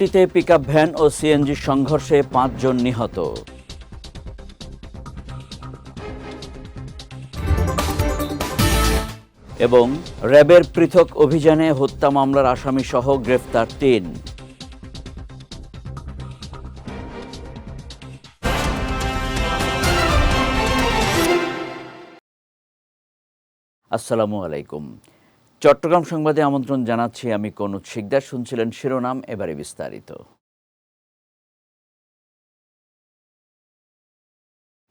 রাঙামাটিতে pickup van ও CNG সংঘর্ষে পাঁচজন নিহত। এবং র্যাবের পৃথক অভিযানে হত্যা মামলার আসামি সহ গ্রেফতার তিন। আসসালামু আলাইকুম। চট্টগ্রাম সংবাদে আমন্ত্রণ জানাচ্ছি আমি কনুৎ শিকদার। শুনছিলেন শিরোনাম, এবারে বিস্তারিত।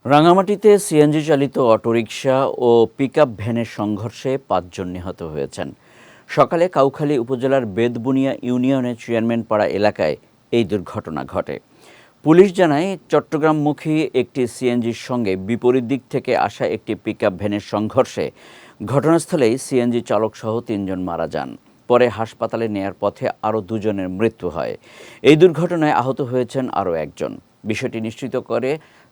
রাঙামাটিতে সিএনজি চালিত অটোরিকশা ও পিকআপ ভ্যানের সংঘর্ষে পাঁচজন নিহত হয়েছেন। সকালে কাউখালী উপজেলার বেদবুনিয়া ইউনিয়নের চেয়ারম্যান পাড়া এলাকায় এই দুর্ঘটনা ঘটে। পুলিশ জানায়, চট্টগ্রামমুখী একটি সিএনজির সঙ্গে বিপরীত দিক থেকে আসা একটি পিকআপ ভ্যানের সংঘর্ষে ঘটনাস্থলেই সিএনজি চালকসহ তিনজন মারা যান। পরে হাসপাতালে নেয়ার পথে আরও দুজনের মৃত্যু হয়। এই দুর্ঘটনায় আহত হয়েছেন আরও একজন। বিষয়টি নিশ্চিত করে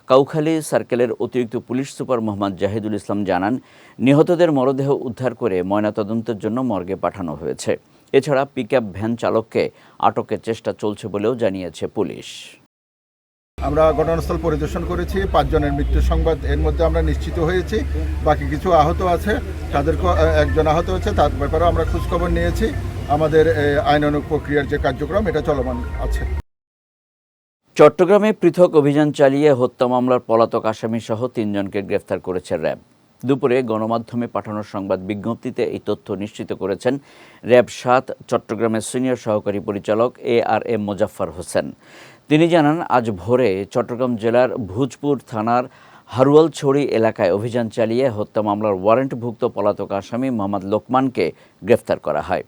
কাউখালী সার্কেলের অতিরিক্ত পুলিশ সুপার মোহাম্মদ জাহিদুল ইসলাম জানান, নিহতদের মরদেহ উদ্ধার করে ময়নাতদন্তের জন্য মর্গে পাঠানো হয়েছে। এছাড়া পিকআপ ভ্যান চালককে আটকের চেষ্টা চলছে বলেও জানিয়েছে পুলিশ। আমরা ঘটনাস্থল পরিদর্শন করেছি পাঁচজনের মৃত্যু সংবাদ এর মধ্যে আমরা নিশ্চিত হয়েছি বাকি কিছু আহত আছে তাদেরকে একজন আহত হয়েছে তার ব্যাপারেও আমরা খোঁজখবর নিয়েছি আমাদের এ, আইনানুগ প্রক্রিয়ার যে কার্যক্রম এটা চলমান আছে। চট্টগ্রামে পৃথক অভিযান চালিয়ে হত্যা মামলার পলাতক আসামি সহ তিনজনকে গ্রেফতার করেছে র্যাব। দুপুরে গণমাধ্যমে পাঠানো সংবাদ বিজ্ঞপ্তিতে এই তথ্য নিশ্চিত করেছেন র্যাব সাত চট্টগ্রামের সিনিয়র সহকারী পরিচালক A R M Mozaffar Hossain. তিনি জানান, আজ ভোরে চট্টগ্রাম জেলার ভুজপুর থানার হারুয়ালছড়ি এলাকায় অভিযান চালিয়ে হত্যা মামলার ওয়ারেন্টভুক্ত পলাতক আসামি মোহাম্মদ লোকমানকে গ্রেফতার করা হয়।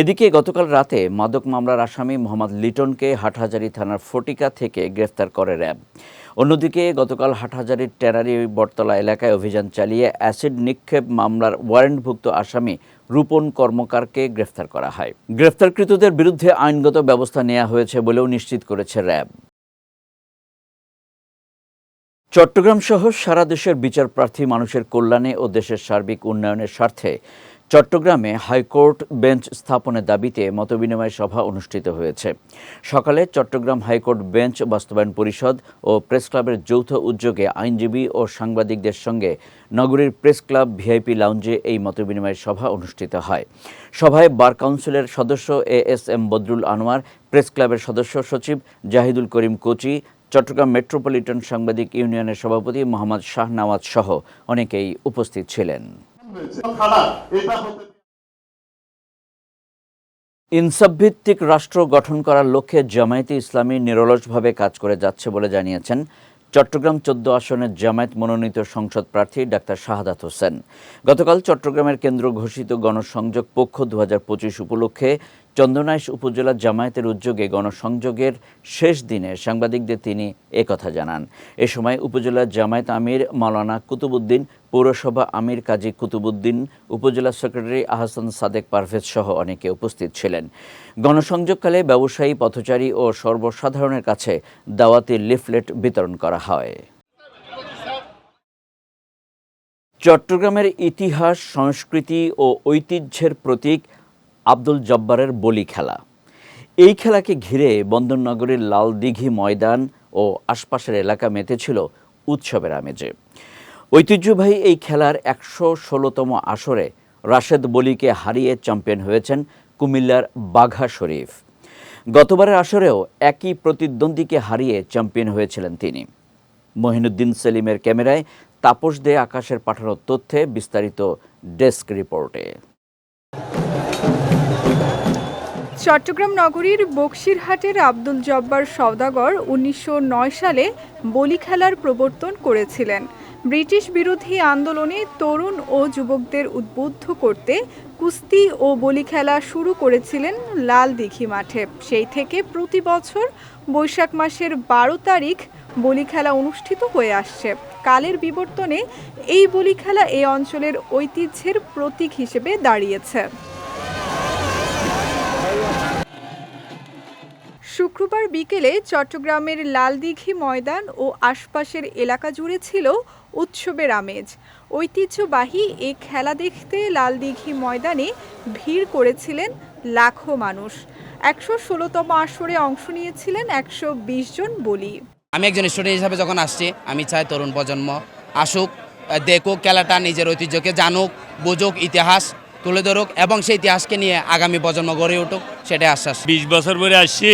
এদিকে গতকাল রাতে মাদক মামলার আসামি মোহাম্মদ লিটনকে হাটহাজারী থানার ফটিকা থেকে গ্রেফতার করে র্যাব। অন্যদিকে গতকাল হাটহাজারীর টেরারি বটতলা এলাকায় অভিযান চালিয়ে অ্যাসিড নিক্ষেপ মামলার ওয়ারেন্টভুক্ত আসামি রূপন কর্মকারকে গ্রেফতার করা হয়। গ্রেফতারকৃতদের বিরুদ্ধে আইনগত ব্যবস্থা নেওয়া হয়েছে বলেও নিশ্চিত করেছে র্যাব। চট্টগ্রাম সহ সারা দেশের বিচার প্রার্থী মানুষের কল্যাণে ও দেশের সার্বিক উন্নয়নের স্বার্থে চট্টগ্রামে হাইকোর্ট বেঞ্চ স্থাপনের দাবিতে মতবিনিময় সভা অনুষ্ঠিত হয়েছে। সকালে চট্টগ্রাম হাইকোর্ট বেঞ্চ বাস্তবায়ন পরিষদ ও প্রেস ক্লাবের যৌথ উদ্যোগে আইনজীবী ও সাংবাদিকদের সঙ্গে নগরীর প্রেস ক্লাব, ভিআইপি লাউঞ্জে এই মতবিনিময় সভা অনুষ্ঠিত হয়। সভায় বার কাউন্সিলের সদস্য A S M Badrul Anwar, press ক্লাবের সদস্য সচিব জাহিদুল করিম কোচি, চট্টগ্রাম মেট্রোপলিটন সাংবাদিক ইউনিয়নের সভাপতি মোহাম্মদ শাহ নওয়াজ সহ অনেকেই উপস্থিত ছিলেন। ইনসাফভিত্তিক রাষ্ট্র গঠন করার লক্ষ্যে জামায়াতে ইসলামী নিরলসভাবে কাজ করে যাচ্ছে বলে জানিয়েছেন চট্টগ্রাম চোদ্দ আসনের জামায়াত মনোনীত সংসদ প্রার্থী ডাক্তার শাহাদাত হোসেন। গতকাল চট্টগ্রামের কেন্দ্র ঘোষিত গণসংযোগ পক্ষ দু হাজার পঁচিশ উপলক্ষে চন্দনাইশ উপজেলা জামায়াতের উদ্যোগে গণসংযোগের শেষ দিনে সাংবাদিকদের তিনি একথা জানান। এ সময় উপজেলা জামায়াত আমির মাওলানা কুতুবুদ্দিন পৌরসভা আমির কাজী কুতুবুদ্দিন উপজেলা সেক্রেটারি আহসান সাদেক পারভেজ সহ অনেকে উপস্থিত ছিলেন। গণসংযোগকালে ব্যবসায়ী, পথচারী ও সর্বসাধারণের কাছে দাওয়াতি লিফলেট বিতরণ করা হয়। চট্টগ্রামের ইতিহাস, সংস্কৃতি ও ঐতিহ্যের প্রতীক আব্দুল জব্বারের বলি খেলা। এই খেলাকে ঘিরে বন্দরনগরের লাল দিঘি ময়দান ও আশপাশের এলাকা মেতেছিল উৎসবের আমেজে। ঐতিহ্যবাহী এই খেলার একশো ষোলোতম আসরে রাশেদ বলিকে হারিয়ে চ্যাম্পিয়ন হয়েছেন কুমিল্লার বাঘা শরীফ। গতবারের আসরেও একই প্রতিদ্বন্দ্বীকে হারিয়ে চ্যাম্পিয়ন হয়েছিলেন তিনি। মহিনুদ্দিন সেলিমের ক্যামেরায় তাপস দে আকাশের পাঠানো তথ্যে বিস্তারিত ডেস্ক রিপোর্টে। চট্টগ্রাম নগরীর বক্সিরহাটের আব্দুল জব্বার সওদাগর উনিশশো নয় সালে বলি খেলার প্রবর্তন করেছিলেন। ব্রিটিশ বিরোধী আন্দোলনে তরুণ ও যুবকদের উদ্বুদ্ধ করতে কুস্তি ও বলি খেলা শুরু করেছিলেন লাল দিঘি মাঠে। সেই থেকে প্রতি বছর বৈশাখ মাসের বারো তারিখ বলি খেলা অনুষ্ঠিত হয়ে আসছে। কালের বিবর্তনে এই বলি খেলা এই অঞ্চলের ঐতিহ্যের প্রতীক হিসেবে দাঁড়িয়েছে। শুক্রবার বিকেলে চট্টগ্রামের লালদিঘি ময়দান ও আশপাশের এলাকা জুড়ে ছিল উৎসবের আমেজ। ঐতিহ্যবাহী এই খেলা দেখতে লালদিঘি ময়দানে ভিড় করেছিলেন লাখো মানুষ। একশো ষোলোতম আসরে অংশ নিয়েছিলেন একশো বিশ জন বলি। আমি একজন স্টুডেন্ট হিসাবে যখন আসছি আমি চাই তরুণ প্রজন্ম আসুক দেখুক খেলাটা নিজের ঐতিহ্যকে জানুক বুঝুক ইতিহাস তুলে ধরুক এবং সেই ইতিহাসকে নিয়ে আগামী প্রজন্ম গড়ে উঠুক সেটাই আশ্বাস। বিশ বছর পরে আসছি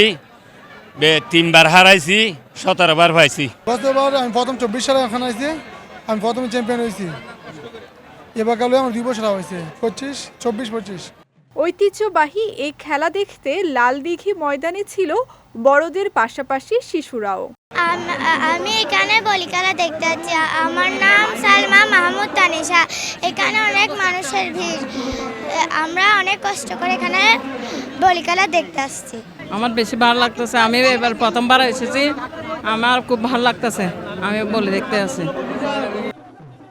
তিনবার হারাইছি সতেরো বার পাইছি। গতবার আমি প্রথম চব্বিশ সালে এখানে আইছি আমি প্রথম চ্যাম্পিয়ন হয়েছি। এবার গেলে আমার দুই বছর হয়েছে পঁচিশ চব্বিশ পঁচিশ। ঐতিহ্যবাহী এই খেলা দেখতে লালদিঘি ময়দানে ছিল বড়দের পাশাপাশি শিশুরাও। আমি এখানে বলি খেলা দেখতে যাচ্ছি। আমার নাম সালমা মাহমুদ তানিশা। এখানে অনেক মানুষের ভিড়। আমরা অনেক কষ্ট করে এখানে বলি খেলা দেখতে আসছি। আমার বেশি ভালো লাগতেছে আমি এবার প্রথমবার এসেছি, আমার খুব ভালো লাগতেছে আমি বলি দেখতে আছি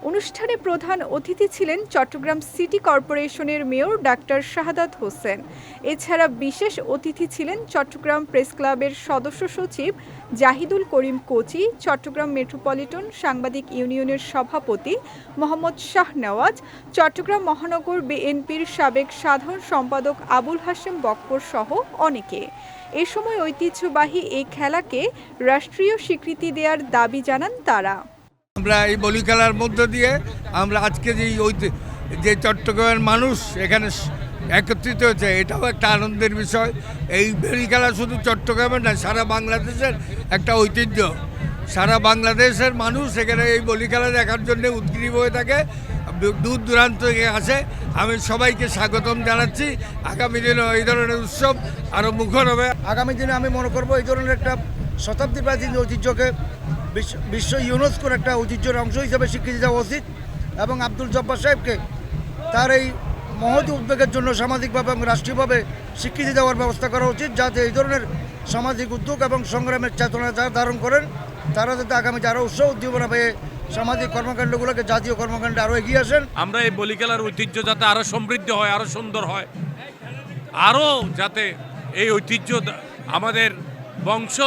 অনুষ্ঠানে প্রধান অতিথি ছিলেন চট্টগ্রাম সিটি কর্পোরেশনের মেয়র ডাক্তার শাহাদাত হোসেন। এছাড়া বিশেষ অতিথি ছিলেন চট্টগ্রাম প্রেস ক্লাবের সদস্য সচিব জাহিদুল করিম কোচি, চট্টগ্রাম মেট্রোপলিটন সাংবাদিক ইউনিয়নের সভাপতি মোহাম্মদ শাহ নওয়াজ, চট্টগ্রাম মহানগর বিএনপির সাবেক সাধারণ সম্পাদক আবুল হাশেম বক্কর সহ অনেকে। এ সময় ঐতিহ্যবাহী এই খেলাকে রাষ্ট্রীয় স্বীকৃতি দেওয়ার দাবি জানান তারা। আমরা এই বলি খেলার মধ্য দিয়ে আমরা আজকে যে এই ঐতি- যে চট্টগ্রামের মানুষ এখানে একত্রিত হয়েছে, এটাও একটা আনন্দের বিষয়। এই বলি খেলা শুধু চট্টগ্রামের না সারা বাংলাদেশের একটা ঐতিহ্য। সারা বাংলাদেশের মানুষ এখানে এই বলি খেলা দেখার জন্য উদ্গ্রীব হয়ে থাকে। দূর দূরান্ত আসে। আমি সবাইকে স্বাগতম জানাচ্ছি। আগামী দিনে এই ধরনের উৎসব আরও মুখর হবে। আগামী দিনে আমি মনে করব এই ধরনের একটা শতাব্দী প্রাচীন ঐতিহ্যকে বিশ্ব বিশ্ব ইউনেস্কোর একটা ঐতিহ্যের অংশ হিসেবে স্বীকৃতি দেওয়া উচিত এবং আব্দুল জব্বার সাহেবকে তার এই মহৎ উদ্যোগের জন্য সামাজিকভাবে এবং রাষ্ট্রীয়ভাবে স্বীকৃতি দেওয়ার ব্যবস্থা করা উচিত যাতে এই ধরনের সামাজিক উদ্যোগ এবং সংগ্রামের চেতনা যারা ধারণ করেন, তারা যাতে আগামীতে আরও উৎসাহ উদ্দীপনা পেয়ে সামাজিক কর্মকাণ্ডগুলোকে জাতীয় কর্মকাণ্ডে আরও এগিয়ে আসেন। আমরা এই বলি খেলার ঐতিহ্য যাতে আরও সমৃদ্ধ হয় আরও সুন্দর হয় আরও যাতে এই ঐতিহ্য আমাদের বংশ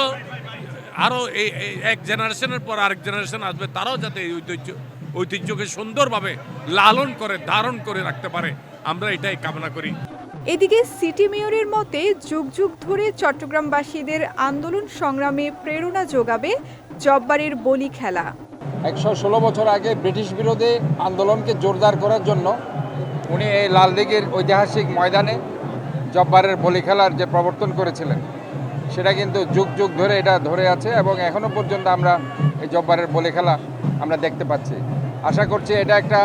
আরও এই এই এক জেনারেশনের পর আরেক জেনারেশন আসবে তারাও যাতে এই ঐতিহ্য ঐতিহ্যকে সুন্দরভাবে লালন করে ধারণ করে রাখতে পারে। আমরা এটাই কামনা করি। এদিকে সিটি মেয়রের মতে যুগ যুগ ধরে চট্টগ্রামবাসীদের আন্দোলন সংগ্রামে প্রেরণা যোগাবে জব্বারের বলি খেলা। একশো ষোলো বছর আগে ব্রিটিশ বিরোধী আন্দোলনকে জোরদার করার জন্য উনি এই লালদিঘির ঐতিহাসিক ময়দানে জব্বারের বলি খেলার যে প্রবর্তন করেছিলেন। সেটা কিন্তু যুগ যুগ ধরে এটা ধরে আছে এবং এখনও পর্যন্ত আমরা এই জব্বারের বলি খেলা আমরা দেখতে পাচ্ছি। আশা করছি এটা একটা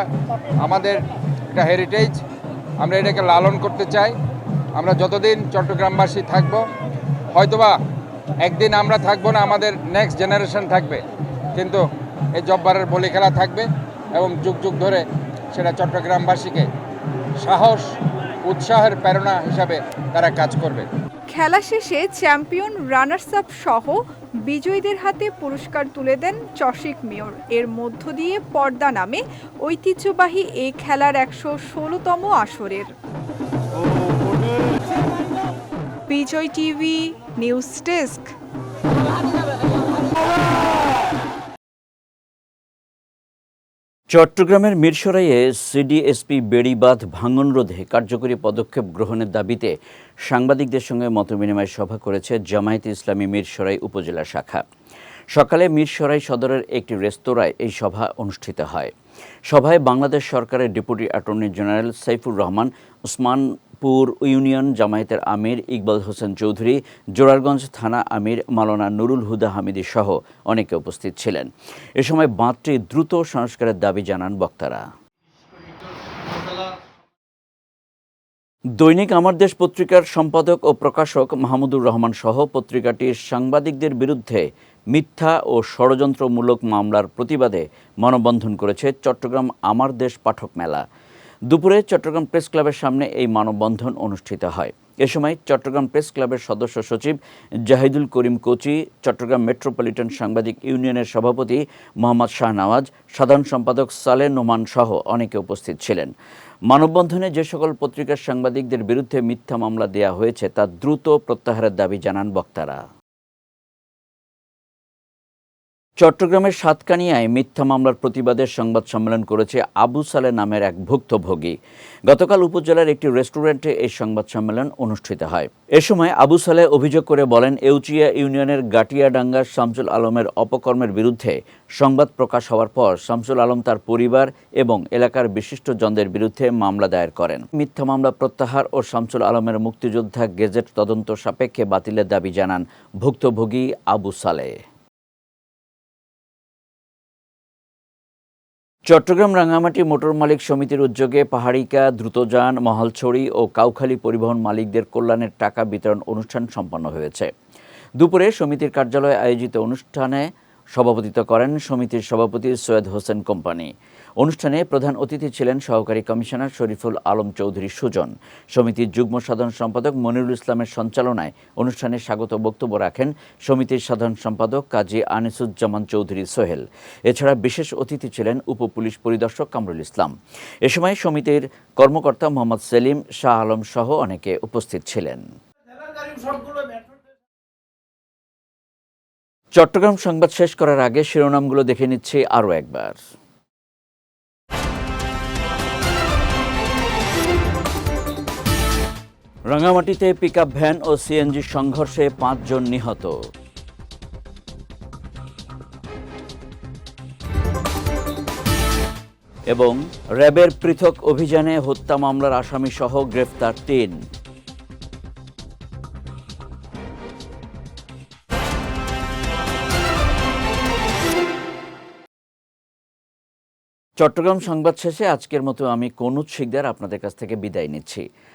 আমাদের একটা হেরিটেজ আমরা এটাকে লালন করতে চাই। আমরা যতদিন চট্টগ্রামবাসী থাকব, হয়তোবা একদিন আমরা থাকব না, আমাদের নেক্সট জেনারেশন থাকবে। কিন্তু এই জব্বারের বলি খেলা থাকবে এবং যুগ যুগ ধরে সেটা চট্টগ্রামবাসীকে সাহস, উৎসাহের প্রেরণা হিসাবে তারা কাজ করবে। খেলা শেষে চ্যাম্পিয়ন রানার্স আপ সহ বিজয়ীদের হাতে পুরস্কার তুলে দেন চশিক মেয়র। এর মধ্য দিয়ে পর্দা নামে ঐতিহ্যবাহী এই খেলার একশো ষোলোতম আসরের। Bijoy TV news desk. চট্টগ্রামের মিরসরাইয়ে সিডিএসপি বেড়িবাঁধ ভাঙন রোধে কার্যকরী পদক্ষেপ গ্রহণের দাবিতে সাংবাদিকদের সঙ্গে মতবিনিময় সভা করেছে জামায়াতে ইসলামী মিরসরাই উপজেলা শাখা। সকালে মিরসরাই সদরের একটি রেস্তোরাঁয় এই সভা অনুষ্ঠিত হয়। সভায় বাংলাদেশ সরকারের deputy attorney general Saifur Rahman Usmanpur union জামায়াতের আমির ইকবাল হোসেন চৌধুরী, জোরারগঞ্জ থানা আমির মালানা নুরুল হুদা হামিদি সহ অনেকে উপস্থিত ছিলেন। এ সময় বাঁধটি দ্রুত সংস্কারের দাবি জানান বক্তারা। দৈনিক আমার দেশ পত্রিকার সম্পাদক ও প্রকাশক মাহমুদুর রহমান সহ পত্রিকাটির সাংবাদিকদের বিরুদ্ধে মিথ্যা ও ষড়যন্ত্রমূলক মামলার প্রতিবাদে মানববন্ধন করেছে চট্টগ্রাম আমার দেশ পাঠক মেলা। দুপুরে চট্টগ্রাম প্রেস ক্লাবের সামনে এই মানববন্ধন অনুষ্ঠিত হয়। এ সময় চট্টগ্রাম প্রেস ক্লাবের সদস্য সচিব জাহিদুল করিম কোচি, চট্টগ্রাম মেট্রোপলিটন সাংবাদিক ইউনিয়নের সভাপতি মোহাম্মদ শাহনওয়াজ, সাধারণ সম্পাদক সালে নোমান সহ অনেকে উপস্থিত ছিলেন। মানববন্ধনে যে সকল পত্রিকার সাংবাদিকদের বিরুদ্ধে মিথ্যা মামলা দেয়া হয়েছে তা দ্রুত প্রত্যাহারের দাবি জানান বক্তারা। চট্টগ্রামের সাতকানিয়ায় মিথ্যা মামলার প্রতিবাদের সংবাদ সম্মেলন করেছে আবু সালে নামের এক ভুক্তভোগী। গতকাল উপজেলার একটি রেস্টুরেন্টে এই সংবাদ সম্মেলন অনুষ্ঠিত হয়। এ সময় আবু সালে অভিযোগ করে বলেন, এউচিয়া ইউনিয়নের গাটিয়াডাঙ্গার শামসুল আলমের অপকর্মের বিরুদ্ধে সংবাদ প্রকাশ হওয়ার পর শামসুল আলম তার পরিবার এবং এলাকার বিশিষ্টজনদের বিরুদ্ধে মামলা দায়ের করেন। মিথ্যা মামলা প্রত্যাহার ও শামসুল আলমের মুক্তিযোদ্ধা গেজেট তদন্ত সাপেক্ষে বাতিলের দাবি জানান ভুক্তভোগী আবু সালে। চট্টগ্রাম রাঙামাটি মোটর মালিক সমিতির উদ্যোগে পাহাড়িকা, দ্রুতযান, মহালছড়ি ও কাউখালী পরিবহন মালিকদের কল্যাণের টাকা বিতরণ অনুষ্ঠান সম্পন্ন হয়েছে। দুপুরে সমিতির কার্যালয়ে আয়োজিত অনুষ্ঠানে সভাপতিত্ব করেন সমিতির সভাপতি সৈয়দ হোসেন কোম্পানি। অনুষ্ঠানে প্রধান অতিথি ছিলেন সহকারী কমিশনার শরীফুল আলম চৌধুরী সুজন। সমিতির যুগ্ম সাধারণ সম্পাদক মনিরুল ইসলামের সঞ্চালনায় অনুষ্ঠানে স্বাগত বক্তব্য রাখেন সমিতির সাধারণ সম্পাদক কাজী আনিসুজ্জামান চৌধুরী সোহেল। এছাড়া বিশেষ অতিথি ছিলেন উপ পুলিশ পরিদর্শক কামরুল ইসলাম। এ সময় সমিতির কর্মকর্তা মোহাম্মদ সেলিম শাহ আলম সহ অনেকে উপস্থিত ছিলেন। চট্টগ্রাম সংবাদ শেষ করার আগে শিরোনামগুলো দেখে নিচ্ছি আরও একবার। রাঙামাটিতে পিকআপ ভ্যান ও সিএনজি সংঘর্ষে পাঁচজন নিহত। এবং র্যাবের পৃথক অভিযানে হত্যা মামলার আসামি সহ গ্রেফতার তিন। চট্টগ্রাম সংবাদ শেষে আজকের মতো আমি কনুজ শিকদার আপনাদের কাছ থেকে বিদায় নিচ্ছি।